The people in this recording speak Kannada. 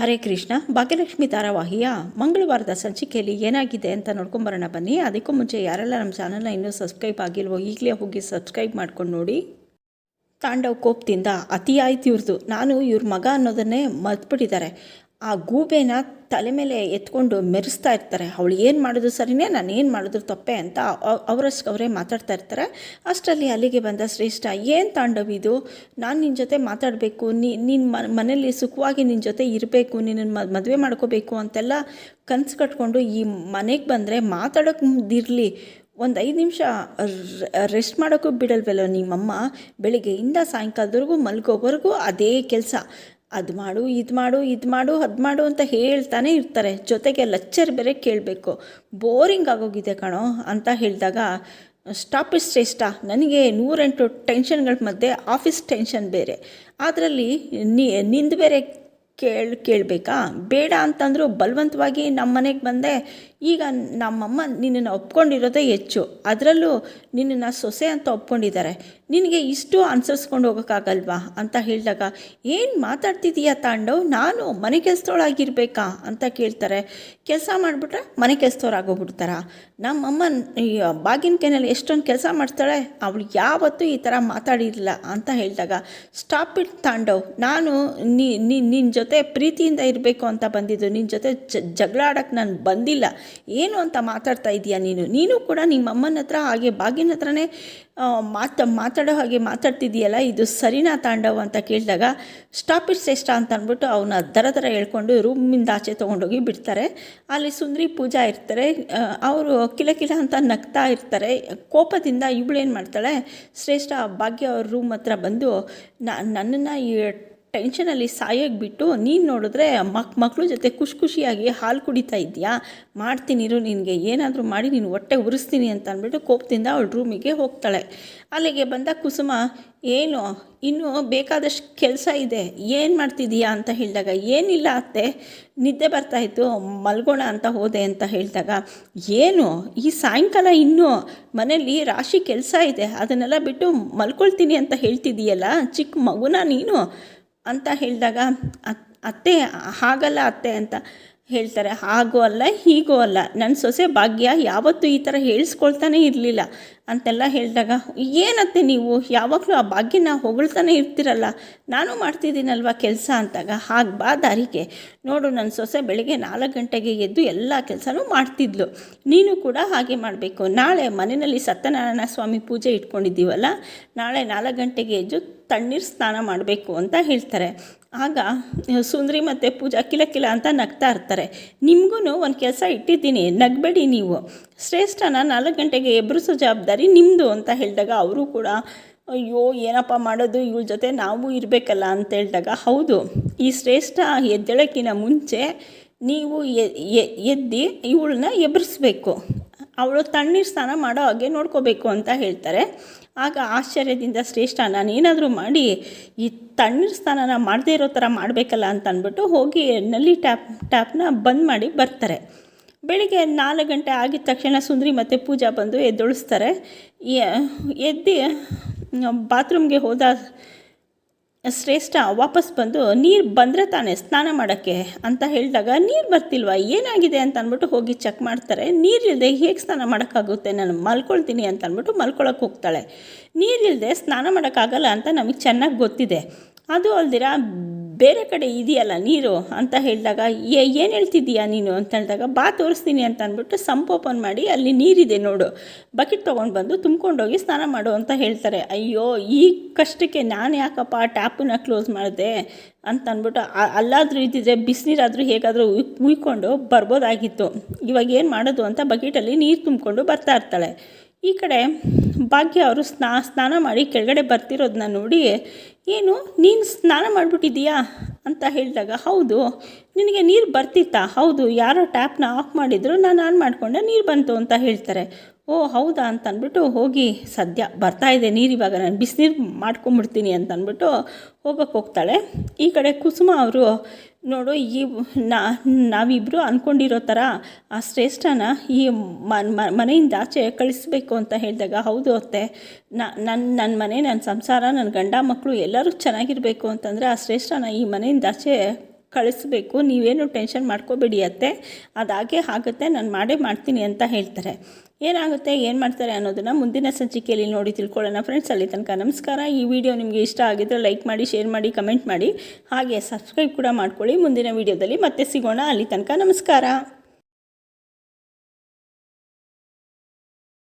ಹರೇ ಕೃಷ್ಣ, ಭಾಗ್ಯಲಕ್ಷ್ಮಿ ಧಾರಾವಾಹಿಯ ಮಂಗಳವಾರದ ಸಂಚಿಕೆಯಲ್ಲಿ ಏನಾಗಿದೆ ಅಂತ ನೋಡ್ಕೊಂಬರೋಣ ಬನ್ನಿ. ಅದಕ್ಕೂ ಮುಂಚೆ ಯಾರೆಲ್ಲ ನಮ್ಮ ಚಾನಲ್ನ ಇನ್ನೂ ಸಬ್ಸ್ಕ್ರೈಬ್ ಆಗಿಲ್ವೋ ಈಗಲೇ ಹೋಗಿ ಸಬ್ಸ್ಕ್ರೈಬ್ ಮಾಡ್ಕೊಂಡು ನೋಡಿ. ತಾಂಡವ್ ಕೋಪದಿಂದ ಅತಿಯಾಯ್ತು ಇವ್ರದ್ದು ನಾನು ಇವ್ರ ಮಗ ಅನ್ನೋದನ್ನೇ ಮರ್ತ್ಬಿಟ್ಟಿದ್ದಾರೆ. ಆ ಗೂಬೆನ ತಲೆ ಮೇಲೆ ಎತ್ಕೊಂಡು ಮೆರೆಸ್ತಾ ಇರ್ತಾರೆ. ಅವಳು ಏನು ಮಾಡಿದ್ರು ಸರಿನೇ, ನಾನು ಏನು ಮಾಡಿದ್ರು ತಪ್ಪೆ ಅಂತ ಅವ್- ಅವರಷ್ಟು ಅವರೇ ಮಾತಾಡ್ತಾ ಇರ್ತಾರೆ. ಅಷ್ಟರಲ್ಲಿ ಅಲ್ಲಿಗೆ ಬಂದ ಶ್ರೇಷ್ಠ, ಏನು ತಾಂಡವಿದು ನಾನು ನಿನ್ನ ಜೊತೆ ಮಾತಾಡಬೇಕು. ನಿನ್ನ ಮನೇಲಿ ಸುಖವಾಗಿ ನಿನ್ನ ಜೊತೆ ಇರಬೇಕು. ನಿನ್ನನ್ನು ಮದುವೆ ಮಾಡ್ಕೋಬೇಕು. ಅಂತೆಲ್ಲ ಕನಸು ಕಟ್ಕೊಂಡು ಈ ಮನೆಗೆ ಬಂದರೆ ಮಾತಾಡೋಕೆ ಮುಂದಿರಲಿ ಒಂದು ಐದು ನಿಮಿಷ ರೆಸ್ಟ್ ಮಾಡೋಕ್ಕೂ ಬಿಡಲ್ವಲ್ಲ ನಿಮ್ಮಮ್ಮ? ಬೆಳಿಗ್ಗೆಯಿಂದ ಸಾಯಂಕಾಲದವರೆಗೂ ಮಲ್ಗೋವರೆಗೂ ಅದೇ ಕೆಲಸ. ಅದು ಮಾಡು, ಇದು ಮಾಡು ಇದು ಮಾಡು, ಅದು ಮಾಡು ಅಂತ ಹೇಳ್ತಾನೆ ಇರ್ತಾರೆ. ಜೊತೆಗೆ ಲೆಕ್ಚರ್ ಬೇರೆ ಕೇಳಬೇಕು. ಬೋರಿಂಗ್ ಆಗೋಗಿದೆ ಕಣೋ ಅಂತ ಹೇಳಿದಾಗ, ಸ್ಟಾಪ್ ಇಸ್ ಶ್ರೇಷ್ಠ. ನನಗೆ ನೂರೆಂಟು ಟೆನ್ಷನ್ಗಳ ಮಧ್ಯೆ ಆಫೀಸ್ ಟೆನ್ಷನ್ ಬೇರೆ. ಅದರಲ್ಲಿ ನಿಂದು ಬೇರೆ ಕೇಳಿ, ಕೇಳಬೇಕಾ? ಬೇಡ ಅಂತಂದರೂ ಬಲವಂತವಾಗಿ ನಮ್ಮ ಮನೆಗೆ ಬಂದೆ ಈಗ ನಮ್ಮಮ್ಮ ನಿನ್ನನ್ನು ಒಪ್ಕೊಂಡಿರೋದೇ ಹೆಚ್ಚು. ಅದರಲ್ಲೂ ನಿನ್ನನ್ನು ಸೊಸೆ ಅಂತ ಒಪ್ಕೊಂಡಿದ್ದಾರೆ. ನಿನಗೆ ಇಷ್ಟು ಅನುಸರಿಸ್ಕೊಂಡು ಹೋಗೋಕ್ಕಾಗಲ್ವಾ? ಅಂತ ಹೇಳಿದಾಗ, ಏನು ಮಾತಾಡ್ತಿದ್ದೀಯಾ ತಾಂಡವ್? ನಾನು ಮನೆ ಕೆಲಸದೊಳಗಿರ್ಬೇಕಾ ಅಂತ ಕೇಳ್ತಾರೆ. ಕೆಲಸ ಮಾಡಿಬಿಟ್ರೆ ಮನೆ ಕೆಲಸದವ್ರಾಗೋಗ್ಬಿಡ್ತಾರ? ನಮ್ಮಮ್ಮ ಈ ಬಾಗಿನ ಕೈನಲ್ಲಿ ಎಷ್ಟೊಂದು ಕೆಲಸ ಮಾಡ್ತಾಳೆ, ಅವಳು ಯಾವತ್ತೂ ಈ ಥರ ಮಾತಾಡಿರಲಿಲ್ಲ ಅಂತ ಹೇಳಿದಾಗ, ಸ್ಟಾಪ್ ಇಟ್ ತಾಂಡವ್. ನಾನು ನಿನ್ನ ಜೊತೆ ಪ್ರೀತಿಯಿಂದ ಇರಬೇಕು ಅಂತ ಬಂದಿದ್ದು. ನಿನ್ನ ಜೊತೆ ಜಗಳ ಆಡೋಕ್ಕೆ ನಾನು ಬಂದಿಲ್ಲ. ಏನು ಅಂತ ಮಾತಾಡ್ತಾ ಇದೆಯಾ ನೀನು? ನೀನು ಕೂಡ ನಿಮ್ಮ ಅಮ್ಮನ ಹತ್ರ ಹಾಗೆ ಬಾಗಿನ ಹತ್ರನೇ ಮಾತ, ಮಾತಾಡೋ ಹಾಗೆ ಮಾತಾಡ್ತಿದ್ದೀಯಲ್ಲ, ಇದು ಸರಿನಾ ತಾಂಡವ್ ಅಂತ ಕೇಳಿದಾಗ, ಸ್ಟಾಪ್ ಇಟ್ ಶ್ರೇಷ್ಠ ಅಂತ ಅಂದ್ಬಿಟ್ಟು ಅವನ ದರ ದರ ಹೇಳ್ಕೊಂಡು ರೂಮಿಂದ ಆಚೆ ತೊಗೊಂಡೋಗಿ ಬಿಡ್ತಾರೆ. ಅಲ್ಲಿ ಸುಂದ್ರಿ ಪೂಜಾ ಇರ್ತಾರೆ. ಅವರು ಕಿಲಕಿಲ ಕಿಲ ಅಂತ ನಗ್ತಾ ಇರ್ತಾರೆ. ಕೋಪದಿಂದ ಇವಳೇನು ಮಾಡ್ತಾಳೆ, ಶ್ರೇಷ್ಠ, ಭಾಗ್ಯ ಅವ್ರ ರೂಮ್ ಹತ್ರ ಬಂದು ನನ್ನನ್ನು ಟೆನ್ಷನಲ್ಲಿ ಸಾಯೋಗ್ಬಿಟ್ಟು ಬಿಟ್ಟು ನೀನು ನೋಡಿದ್ರೆ ಮಕ್ ಮಕ್ಕಳು ಜೊತೆ ಖುಷಿ ಖುಷಿಯಾಗಿ ಹಾಲು ಕುಡಿತಾ ಇದೆಯಾ ಮಾಡ್ತೀನಿರು ನಿನಗೆ ಏನಾದರೂ ಮಾಡಿ ನೀನು ಹೊಟ್ಟೆ ಉರಿಸ್ತೀನಿ ಅಂತ ಅಂದ್ಬಿಟ್ಟು ಕೋಪದಿಂದ ಅವಳು ರೂಮಿಗೆ ಹೋಗ್ತಾಳೆ. ಅಲ್ಲಿಗೆ ಬಂದ ಕುಸುಮ, ಏನು, ಇನ್ನೂ ಬೇಕಾದಷ್ಟು ಕೆಲಸ ಇದೆ, ಏನು ಮಾಡ್ತಿದೀಯಾ ಅಂತ ಹೇಳಿದಾಗ, ಏನಿಲ್ಲ ಅತ್ತೆ, ನಿದ್ದೆ ಬರ್ತಾಯಿತ್ತು ಮಲ್ಗೋಣ ಅಂತ ಹೋದೆ ಅಂತ ಹೇಳಿದಾಗ, ಏನು, ಈ ಸಾಯಂಕಾಲ ಇನ್ನೂ ಮನೇಲಿ ರಾಶಿ ಕೆಲಸ ಇದೆ, ಅದನ್ನೆಲ್ಲ ಬಿಟ್ಟು ಮಲ್ಕೊಳ್ತೀನಿ ಅಂತ ಹೇಳ್ತಿದ್ದೀಯಲ್ಲ ಚಿಕ್ಕ ಮಗುನ ನೀನು? ಅಂತ ಹೇಳಿದಾಗ, ಅತ್, ಅತ್ತೆ, ಹಾಗಲ್ಲ ಅತ್ತೆ ಅಂತ ಹೇಳ್ತಾರೆ. ಹಾಗೂ ಅಲ್ಲ, ಹೀಗೂ ಅಲ್ಲ. ನನ್ನ ಸೊಸೆ ಭಾಗ್ಯ ಯಾವತ್ತೂ ಈ ಥರ ಹೇಳಿಸ್ಕೊಳ್ತಾನೆ ಇರಲಿಲ್ಲ ಅಂತೆಲ್ಲ ಹೇಳಿದಾಗ, ಏನತ್ತೆ ನೀವು? ಯಾವಾಗಲೂ ಆ ಭಾಗ್ಯನ ಹೊಗಳ್ತಾನೆ ಇರ್ತೀರಲ್ಲ. ನಾನು ಮಾಡ್ತಿದ್ದೀನಲ್ವ ಕೆಲಸ? ಅಂತಾಗ, ಹಾಗೆ ಬಾ ದಾರಿಗೆ. ನೋಡು ನನ್ನ ಸೊಸೆ ಬೆಳಗ್ಗೆ ನಾಲ್ಕು ಗಂಟೆಗೆ ಎದ್ದು ಎಲ್ಲ ಕೆಲಸನೂ ಮಾಡ್ತಿದ್ಲು. ನೀನು ಕೂಡ ಹಾಗೆ ಮಾಡಬೇಕು. ನಾಳೆ ಮನೆಯಲ್ಲಿ ಸತ್ಯನಾರಾಯಣ ಸ್ವಾಮಿ ಪೂಜೆ ಇಟ್ಕೊಂಡಿದ್ದೀವಲ್ಲ. ನಾಳೆ ನಾಲ್ಕು ಗಂಟೆಗೆ ಎದ್ದು ತಣ್ಣೀರು ಸ್ನಾನ ಮಾಡಬೇಕು ಅಂತ ಹೇಳ್ತಾರೆ. ಆಗ ಸುಂದ್ರಿ ಮತ್ತು ಪೂಜಾ ಕಿಲ ಕಿಲ ಅಂತ ನಗ್ತಾ ಇರ್ತಾರೆ. ನಿಮಗೂ ಒಂದು ಕೆಲಸ ಇಟ್ಟಿದ್ದೀನಿ, ನಗಬೇಡಿ ನೀವು. ಶ್ರೇಷ್ಠನ ನಾಲ್ಕು ಗಂಟೆಗೆ ಎಬ್ರಿಸೋ ಜವಾಬ್ದಾರಿ ನಿಮ್ಮದು ಅಂತ ಹೇಳಿದಾಗ ಅವರು ಕೂಡ, ಅಯ್ಯೋ, ಏನಪ್ಪ ಮಾಡೋದು, ಇವಳ ಜೊತೆ ನಾವು ಇರಬೇಕಲ್ಲ ಅಂತ ಹೇಳಿದಾಗ, ಹೌದು, ಈ ಶ್ರೇಷ್ಠ ಎದ್ದೇಳಕ್ಕಿಂತ ಮುಂಚೆ ನೀವು ಎದ್ದಿ ಇವಳನ್ನ ಎಬ್ಬರಿಸ್ಬೇಕು ಅವಳು ತಣ್ಣೀರು ಸ್ನಾನ ಮಾಡೋ ಹಾಗೆ ನೋಡ್ಕೋಬೇಕು ಅಂತ ಹೇಳ್ತಾರೆ. ಆಗ ಆಶ್ಚರ್ಯದಿಂದ ಶ್ರೇಷ್ಠ ನಾನೇನಾದರೂ ಮಾಡಿ, ಈ ತಣ್ಣೀರು ಸ್ನಾನನ ಮಾಡದೇ ಇರೋ ಥರ ಮಾಡಬೇಕಲ್ಲ ಅಂತ ಅಂದ್ಬಿಟ್ಟು ಹೋಗಿ ನಲ್ಲಿ ಟ್ಯಾಪ್, ಟ್ಯಾಪ್ನ ಬಂದ್ ಮಾಡಿ ಬರ್ತಾರೆ. ಬೆಳಿಗ್ಗೆ ನಾಲ್ಕು ಗಂಟೆ ಆಗಿದ ತಕ್ಷಣ ಸುಂದರಿ ಮತ್ತು ಪೂಜಾ ಬಂದು ಎದ್ದೊಳಿಸ್ತಾರೆ. ಎದ್ದು ಬಾತ್ರೂಮ್ಗೆ ಹೋದ ಶ್ರೇಷ್ಠ ವಾಪಸ್ ಬಂದು ನೀರು ಬಂದರೆ ತಾನೇ ಸ್ನಾನ ಮಾಡೋಕ್ಕೆ ಅಂತ ಹೇಳಿದಾಗ, ನೀರು ಬರ್ತಿಲ್ವಾ? ಏನಾಗಿದೆ? ಅಂತ ಅಂದ್ಬಿಟ್ಟು ಹೋಗಿ ಚೆಕ್ ಮಾಡ್ತಾರೆ. ನೀರಿಲ್ಲದೆ ಹೇಗೆ ಸ್ನಾನ ಮಾಡೋಕ್ಕಾಗುತ್ತೆ? ನಾನು ಮಲ್ಕೊಳ್ತೀನಿ ಅಂತ ಅಂದ್ಬಿಟ್ಟು ಮಲ್ಕೊಳಕ್ಕೆ ಹೋಗ್ತಾಳೆ. ನೀರಿಲ್ಲದೆ ಸ್ನಾನ ಮಾಡೋಕ್ಕಾಗಲ್ಲ ಅಂತ ನಮಗೆ ಚೆನ್ನಾಗಿ ಗೊತ್ತಿದೆ. ಅದು ಅಲ್ದಿರ ಬೇರೆ ಕಡೆ ಇದೆಯಲ್ಲ ನೀರು ಅಂತ ಹೇಳಿದಾಗ ಏನು ಹೇಳ್ತಿದ್ದೀಯಾ ನೀನು? ಅಂತ ಹೇಳಿದಾಗ, ಬಾ, ತೋರಿಸ್ತೀನಿ ಅಂತ ಅಂದ್ಬಿಟ್ಟು ಸಂಪ್ ಓಪನ್ ಮಾಡಿ ಅಲ್ಲಿ ನೀರಿದೆ ನೋಡು, ಬಕೆಟ್ ತೊಗೊಂಡು ಬಂದು ತುಂಬ್ಕೊಂಡೋಗಿ ಸ್ನಾನ ಮಾಡು ಅಂತ ಹೇಳ್ತಾರೆ. ಅಯ್ಯೋ, ಈ ಕಷ್ಟಕ್ಕೆ ನಾನು ಯಾಕಪ್ಪ ಟ್ಯಾಪನ್ನ ಕ್ಲೋಸ್ ಮಾಡಿದೆ? ಅಂತ ಅಂದ್ಬಿಟ್ಟು ಅಲ್ಲಾದರೂ ಇದ್ದಿದ್ರೆ ಬಿಸಿನೀರಾದರೂ ಹೇಗಾದರೂ ಉಯ್, ಉಯ್ಕೊಂಡು ಬರ್ಬೋದಾಗಿತ್ತು. ಇವಾಗ ಏನು ಮಾಡೋದು? ಅಂತ ಬಕೆಟಲ್ಲಿ ನೀರು ತುಂಬಿಕೊಂಡು ಬರ್ತಾ ಇರ್ತಾಳೆ. ಈ ಕಡೆ ಭಾಗ್ಯ ಅವರು ಸ್ನಾ, ಸ್ನಾನ ಮಾಡಿ ಕೆಳಗಡೆ ಬರ್ತಿರೋದನ್ನ ನೋಡಿ ಏನು, ನೀನು ಸ್ನಾನ ಮಾಡಿಬಿಟ್ಟಿದ್ದೀಯಾ? ಅಂತ ಹೇಳಿದಾಗ, ಹೌದು, ನಿನಗೆ ನೀರು ಬರ್ತಿತ್ತಾ? ಹೌದು, ಯಾರೋ ಟ್ಯಾಪ್ನ ಆಫ್ ಮಾಡಿದ್ರು, ನಾನು ಆನ್ ಮಾಡಿಕೊಂಡೆ, ನೀರು ಬಂತು ಅಂತ ಹೇಳ್ತಾರೆ. ಓ, ಹೌದಾ ಅಂತ ಅಂದ್ಬಿಟ್ಟು ಹೋಗಿ ಸದ್ಯ ಬರ್ತಾ ಇದೆ, ನೀರು ಇವಾಗ ನಾನು ಬಿಸಿನೀರು ಮಾಡ್ಕೊಂಬಿಡ್ತೀನಿ ಅಂತ ಅಂದ್ಬಿಟ್ಟು ಹೋಗೋಕ್ಕೆ ಹೋಗ್ತಾಳೆ. ಈ ಕಡೆ ಕುಸುಮ ಅವರು ನೋಡು, ಈ ನಾ ನಾವಿಬ್ಬರು ಅಂದ್ಕೊಂಡಿರೋ ಥರ ಆ ಶ್ರೇಷ್ಠನ ಈ ಮನೆಯಿಂದ ಆಚೆ ಕಳಿಸ್ಬೇಕು ಅಂತ ಹೇಳಿದಾಗ, ಹೌದು ಅತ್ತೆ ನನ್ನ ನನ್ನ ಮನೆ ನನ್ನ ಸಂಸಾರ ನನ್ನ ಗಂಡ ಮಕ್ಕಳು ಎಲ್ಲರೂ ಚೆನ್ನಾಗಿರಬೇಕು ಅಂತಂದರೆ ಆ ಶ್ರೇಷ್ಠನ ಈ ಮನೆಯಿಂದ ಆಚೆ ಕಳಿಸ್ಬೇಕು, ನೀವೇನು ಟೆನ್ಷನ್ ಮಾಡ್ಕೋಬೇಡಿ ಅತ್ತೆ. ಅದಾಗೆ ಆಗುತ್ತೆ, ನಾನು ಮಾಡೇ ಮಾಡ್ತೀನಿ ಅಂತ ಹೇಳ್ತಾರೆ. ಏನಾಗುತ್ತೆ, ಏನು ಮಾಡ್ತಾರೆ ಅನ್ನೋದನ್ನು ಮುಂದಿನ ಸಂಚಿಕೆಯಲ್ಲಿ ನೋಡಿ ತಿಳ್ಕೊಳ್ಳೋಣ ಫ್ರೆಂಡ್ಸ್ ಅಲ್ಲಿ ತನಕ ನಮಸ್ಕಾರ. ಈ ವಿಡಿಯೋ ನಿಮಗೆ ಇಷ್ಟ ಆಗಿದ್ದರೆ ಲೈಕ್ ಮಾಡಿ ಶೇರ್ ಮಾಡಿ ಕಮೆಂಟ್ ಮಾಡಿ. ಹಾಗೆ ಸಬ್ಸ್ಕ್ರೈಬ್ ಕೂಡ ಮಾಡ್ಕೊಳ್ಳಿ. ಮುಂದಿನ ವಿಡಿಯೋದಲ್ಲಿ ಮತ್ತೆ ಸಿಗೋಣ. ಅಲ್ಲಿ ತನಕ ನಮಸ್ಕಾರ.